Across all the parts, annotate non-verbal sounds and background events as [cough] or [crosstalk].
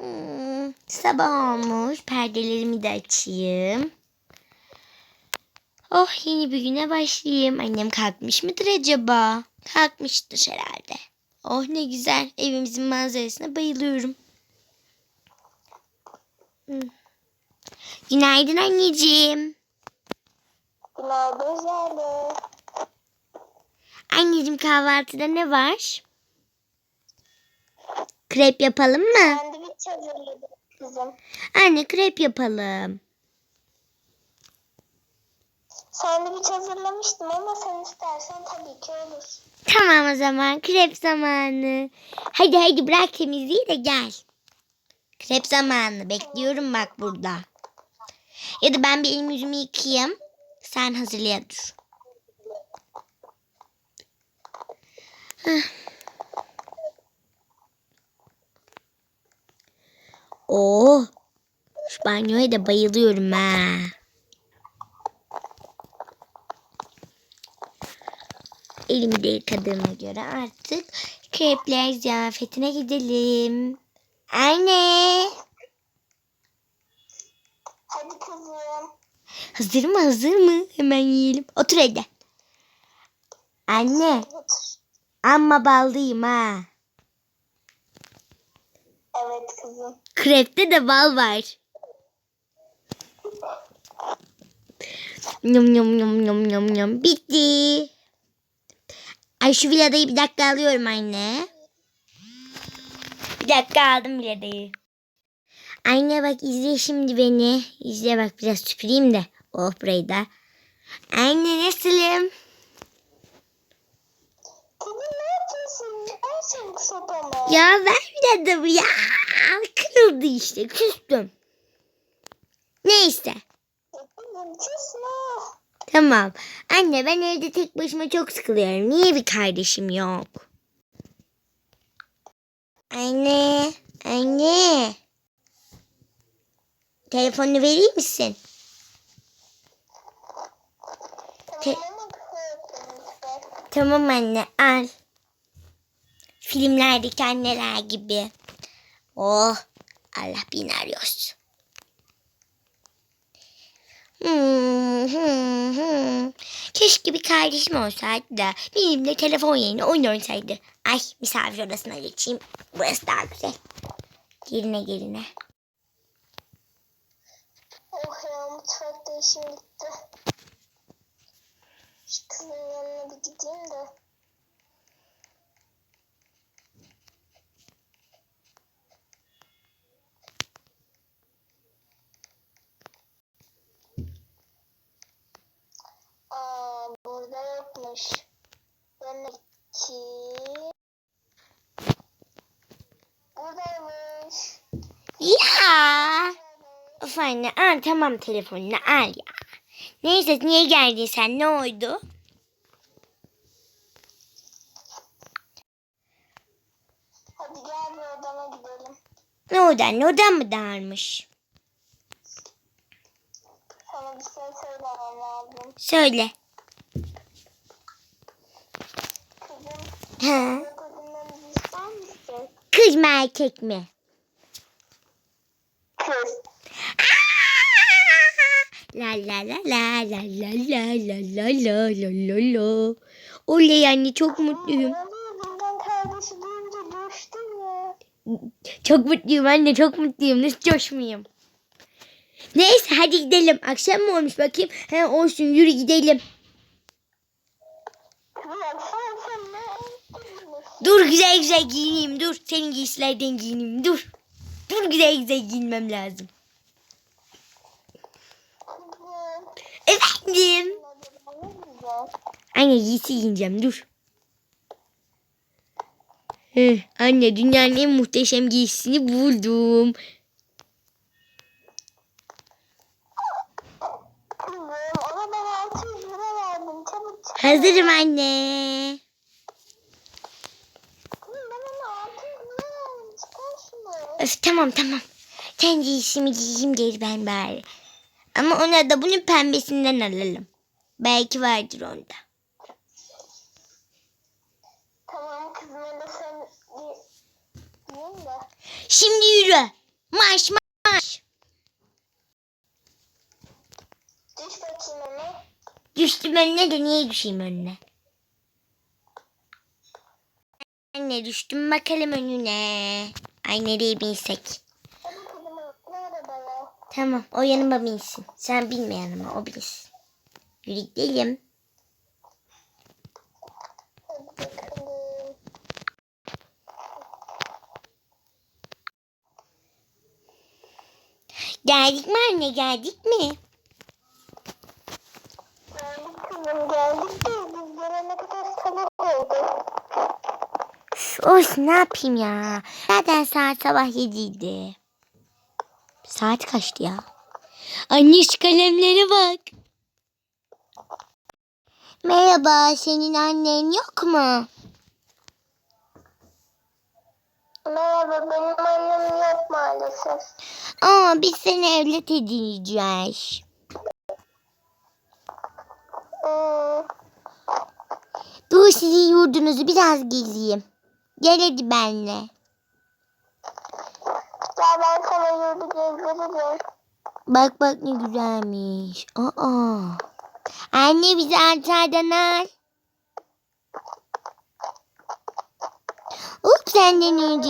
Hmm, sabah olmuş. Perdelerimi de açayım. Oh yeni bir güne başlayayım. Annem kalkmış mıdır acaba? Kalkmıştır herhalde. Oh ne güzel. Evimizin manzarasına bayılıyorum. Hmm. Günaydın anneciğim. Günaydın Zerre. Anneciğim kahvaltıda ne var? Krep yapalım mı? Hazırladım kızım. Anne krep yapalım. Sandviç hazırlamıştım ama sen istersen tabii ki olur. Tamam o zaman krep zamanı. Hadi hadi bırak temizliği de gel. Krep zamanı bekliyorum bak burada. Ya da ben bir elimi yüzümü yıkayayım. Sen hazırlaya dur. Oo, şu banyoya da bayılıyorum ha. Elimi de yıkadığıma göre artık krepler ziyafetine gidelim. Anne. Hadi kızım. Hazır mı hazır mı? Hemen yiyelim. Otur hadi. Anne Otur. amma ballıyım ha. Evet kızım. Krepte de bal var. Yum yum yum yum yum yum. Bitti. Ay şu viladayı bir dakika alıyorum anne. Bir dakika aldım viladayı. Anne bak izle şimdi beni. İzle bak biraz süpüreyim de. Oh burayı da. Anne nasılım? Kızım ne yapıyorsun? Al sen sopanı. Ya ver viladamı ya. Kırıldı işte küstüm. Neyse. Küsme. Tamam. Anne ben evde tek başıma çok sıkılıyorum. Niye bir kardeşim yok? Anne. Anne. Telefonu verir misin? Te-. Tamam anne al. Filmlerdeki anneler gibi. Oh Allah bin arıyoruz. Hmm, hmm, hmm. Keşke bir kardeşim olsaydı da benimle telefon yerine oyun oynasaydı. Ay misafir odasına geçeyim. Burası daha güzel. Geline geline. Oh ya mutfakta işim bitti. Şu kızın yanına bir gideyim de. Aa, burada yokmuş. Yanına ki. Buradaymış. Ya. Of anne al tamam telefonunu al ya. Neyse niye geldin sen ne oldu? Hadi gel bir odama gidelim. Ne odan ne odan mı dağılmış? Sana bir şey söylemem lazım. Söyle. Ha. Kız mı erkek mi? Kız. La la la la la la la la la la la la la. Oley anne çok mutluyum. Bundan kardeşi duyunca coştu mu? Çok mutluyum anne çok mutluyum. Nasıl coşmayayım? Neyse hadi gidelim. Akşam mı olmuş bakayım? He olsun yürü gidelim. Dur güzel güzel giyineyim dur. Senin giysilerden giyineyim dur. Dur güzel güzel giyinmem lazım. Efendim. Anne giysi giyineceğim dur. Heh, anne dünyanın en muhteşem giysisini buldum. Kızım ona ben 600 lira verdim. Çabuk çık. Hazırım anne. Kızım ben ona 600 lira verdim. Çıkar şunu. Öf tamam tamam. Sen giysimi giyeyim geri ben bari. Ama ona da bunun pembesinden alalım. Belki vardır onda. Tamam kızım öyle sen. Şimdi yürü. Marş marş. Düş bakayım önüne. Düştüm önüne de niye düşeyim önüne? Anne düştüm bakalım önüne. Ay nereye binsek? Tamam o yanıma binsin. Sen binme yanıma o binsin. Yürü gidelim. Geldik mi anne geldik mi? Kızım geldik de biz gelene kadar sabah oldu. Üf, Of ne yapayım ya. Zaten saat sabah yediydi. Saat kaçtı ya? Anne şu kalemlere bak. Merhaba senin annen yok mu? Merhaba benim annem yok maalesef. Aa biz seni evlat edineceğiz. Dur sizin yurdunuzu biraz gezeyim. Gel hadi benimle. Gel ben sana yurdu gezdiririm. Bak bak ne güzelmiş. Aa. Anne bizi alçardan al. Hop senden önce.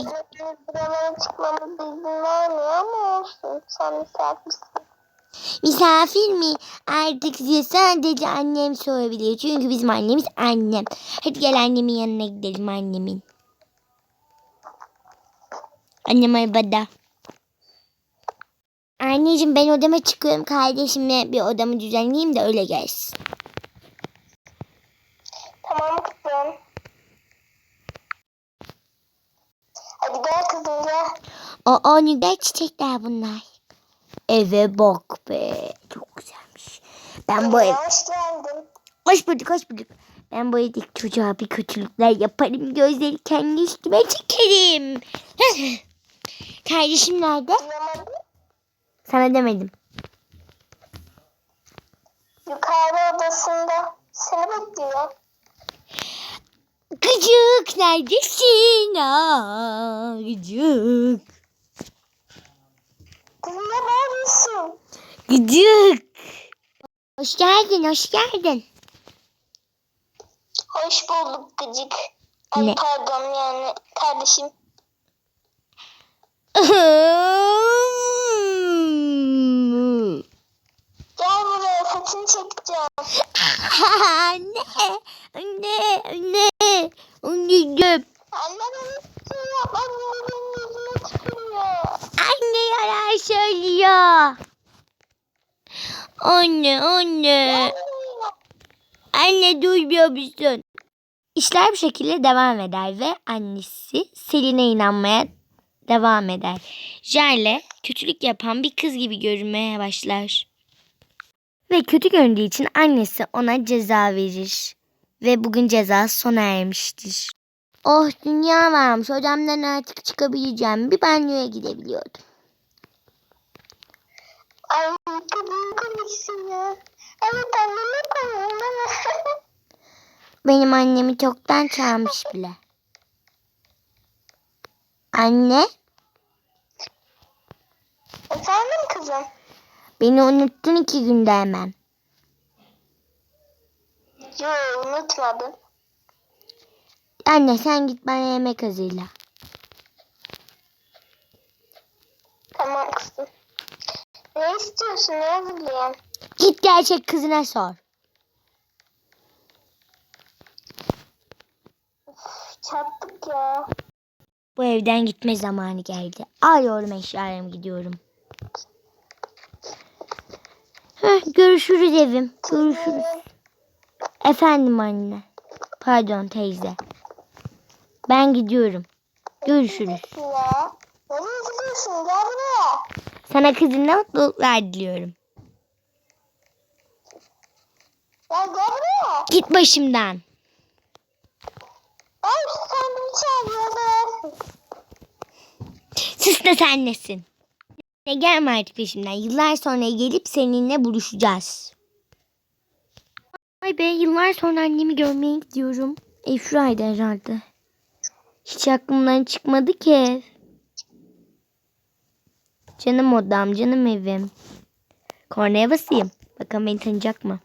Buralara çıkmamıza izin vermiyor ama olsun. Sen misafirsin. Misafir mi? Artık size sadece annem sorabilir. Çünkü bizim annemiz annem. Hadi gel annemin yanına gidelim annemin. Annem arabada. Anneciğim ben odama çıkıyorum. Kardeşimle bir odamı düzenleyeyim de öyle gelsin. Tamam kızım. Hadi gel kızım gel. Aa ne güzel çiçekler bunlar. Eve bak be. Çok güzelmiş. Ben bu ev... Hoş geldin. Hoş bulduk hoş bulduk. Ben bu evdeki çocuğa bir kötülükler yaparım. Gözleri kendi üstüme çekerim. [laughs] Kardeşim nerede? Sana demedim. Yukarı odasında. Seni bekliyor. Gıcık neredesin? Aa, gıcık. Kızım ne bağırıyorsun? Gıcık. Hoş geldin hoş geldin. Hoş bulduk gıcık. Ay Ne? pardon yani kardeşim. Gel buraya saçını çekeceğim. [laughs] anne, anne, anne, anneciğim. Anne bana bir şey yap. Anne benim yüzüme tükürüyor. Anne yalan söylüyor. Anne, anne. Anne duymuyor musun? İşler bu şekilde devam eder ve annesi Selin'e inanmaya devam eder. Jale kötülük yapan bir kız gibi görünmeye başlar. Ve kötü göründüğü için annesi ona ceza verir. Ve bugün cezası sona ermiştir. Oh dünya varmış odamdan artık çıkabileceğim. Bir banyoya gidebiliyordum. Ay kadın komiksin ya. Evet anne ne koyuyorsun değil mi? [laughs] Benim annemi çoktan çağırmış bile. Anne, Efendim kızım? beni unuttun iki günde hemen. Yo unutmadım. Anne sen git bana yemek hazırla. Tamam kızım. Ne istiyorsun ne hazırlayayım? Git gerçek kızına sor. Çattık ya. Bu evden gitme zamanı geldi. Alıyorum eşyalarımı gidiyorum. Heh, görüşürüz evim. Görüşürüz. Efendim anne. Pardon teyze. Ben gidiyorum. Görüşürüz. Ya. Nereye gidiyorsun? Gel buraya. Sana kızımla mutluluklar diliyorum. Ya. Git başımdan. Alıyorlar. Sus da sen nesin? Ne gelme artık peşimden. Yıllar sonra gelip seninle buluşacağız. Ay be yıllar sonra annemi görmeye gidiyorum. Ev şuraydı herhalde. Hiç aklımdan çıkmadı ki ev. Canım odam, canım evim. Kornaya basayım. Bakalım beni tanıyacak mı?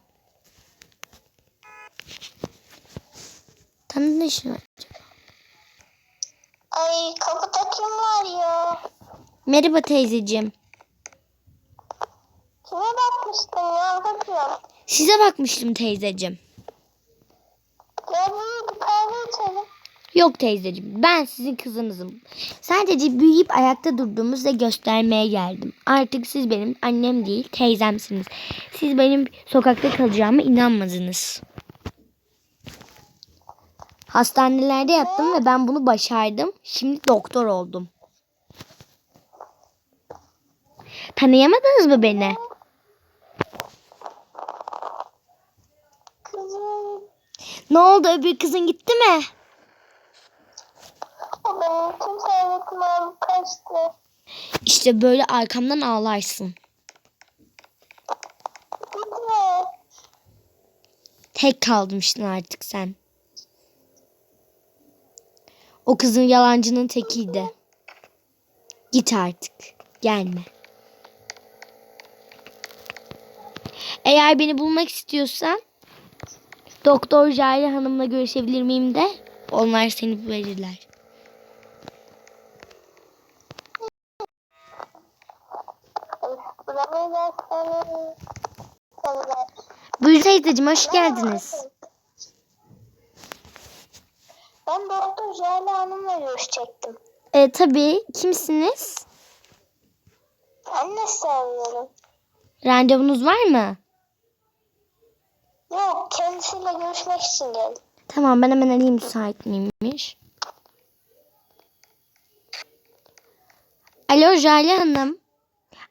Tanıdın şunu. Ay kapıda kim var ya? Merhaba teyzeciğim. Kime bakmıştın ya? Bakıyorum. Size bakmıştım teyzeciğim. Ya büyüdü kahve içelim. Yok teyzeciğim ben sizin kızınızım. Sadece büyüyüp ayakta durduğumuzda göstermeye geldim. Artık siz benim annem değil teyzemsiniz. Siz benim sokakta kalacağıma inanmadınız. Hastanelerde yattım ve ben bunu başardım. Şimdi doktor oldum. Tanıyamadınız mı beni? Ne oldu öbür kızın gitti mi? O benim alıp kaçtı. İşte böyle arkamdan ağlarsın. Gitme. Tek kalmışsın artık sen. O kızın yalancının tekiydi. Git artık. Gelme. Eğer beni bulmak istiyorsan Doktor Jale Hanım'la görüşebilir miyim de onlar seni verirler. Buyur teyzeciğim hoş geldiniz. Ben Doktor Jale Hanım'la görüşecektim. E, tabii kimsiniz? Anne sanıyorum. Randevunuz var mı? Yok kendisiyle görüşmek için geldim. Tamam ben hemen arayayım müsait miymiş. Alo Jale Hanım.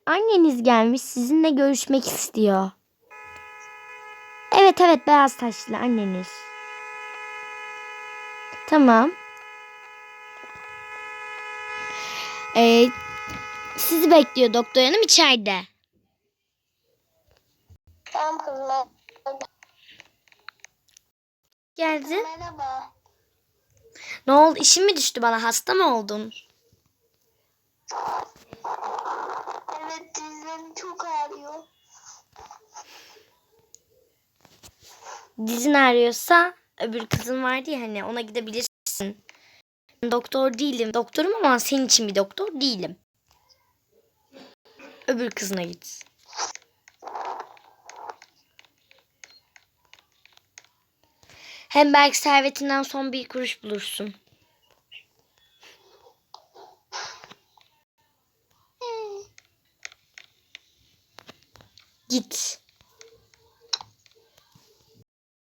Anneniz gelmiş sizinle görüşmek istiyor. Evet evet beyaz saçlı anneniz. Tamam. Ee, sizi bekliyor doktor hanım içeride. Tamam kızım. Geldi. Merhaba. Ne oldu? İşin mi düştü bana? Hasta mı oldun? Evet dizlerim çok ağrıyor. Dizin ağrıyorsa öbür kızın vardı ya hani ona gidebilirsin. Doktor değilim. Doktorum ama senin için bir doktor değilim. Öbür kızına git. Hem belki servetinden son bir kuruş bulursun. Git.